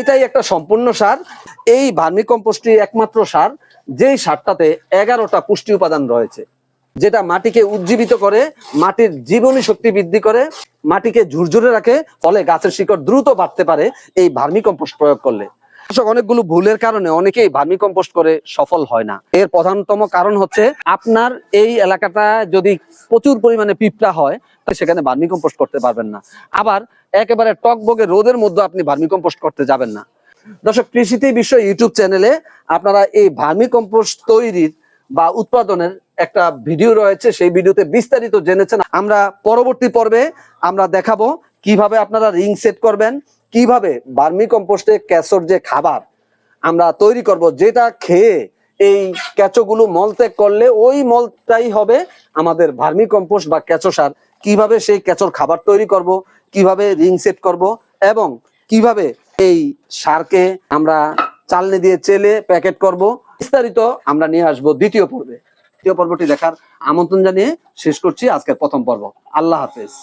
এটাই একটা সম্পূর্ণ সার। এই ভার্মি কম্পোস্টই একমাত্র সার, যেই সারটাতে এগারোটা পুষ্টি উপাদান রয়েছে, যেটা মাটিকে উজ্জীবিত করে, মাটির জীবনী শক্তি বৃদ্ধি করে, মাটিকে ঝুরঝুরে রাখে, ফলে গাছের শিকড় দ্রুত বাড়তে পারে এই ভার্মি কম্পোস্ট প্রয়োগ করলে। অনেকগুলো ভুলের কারণে অনেকেই ভার্মি কম্পোস্ট করে সফল হয় না। এর প্রধানতম কারণ হচ্ছে আপনার এই এলাকাটা যদি প্রচুর পরিমাণে পিঁপড়া হয়, তাহলে সেখানে ভার্মি কম্পোস্ট করতে পারবেন না। আবার একেবারে টকবগে রোদের মধ্যে আপনি ভার্মি কম্পোস্ট করতে যাবেন না। দর্শক, কৃষিতে বিশ্ব ইউটিউব চ্যানেলে আপনারা এই ভার্মি কম্পোস্ট তৈরির বা উৎপাদনের একটা ভিডিও রয়েছে, সেই ভিডিওতে বিস্তারিত জেনেছেন। আমরা পরবর্তী পর্বে আমরা দেখাবো কীভাবে আপনারা রিং সেট করবেন কীভাবে ভার্মি কম্পোস্টে ক্যাসর যে খাবার আমরা তৈরি করব, যেটা খেয়ে এই কেঁচোগুলো মলত্যাগ করলে ওই মলটাই হবে আমাদের ভার্মি কম্পোস্ট বা কেঁচো সার। কীভাবে সেই কেঁচোর খাবার তৈরি করব, কীভাবে রিং সেট করব এবং কীভাবে এই সারকে আমরা চালনি দিয়ে চেলে প্যাকেট করব, বিস্তারিত আমরা নিয়ে আসব দ্বিতীয় পর্বে। দ্বিতীয় পর্বটি দেখার আমন্ত্রণ জানিয়ে শেষ করছি আজকের প্রথম পর্ব। আল্লাহ হাফেজ।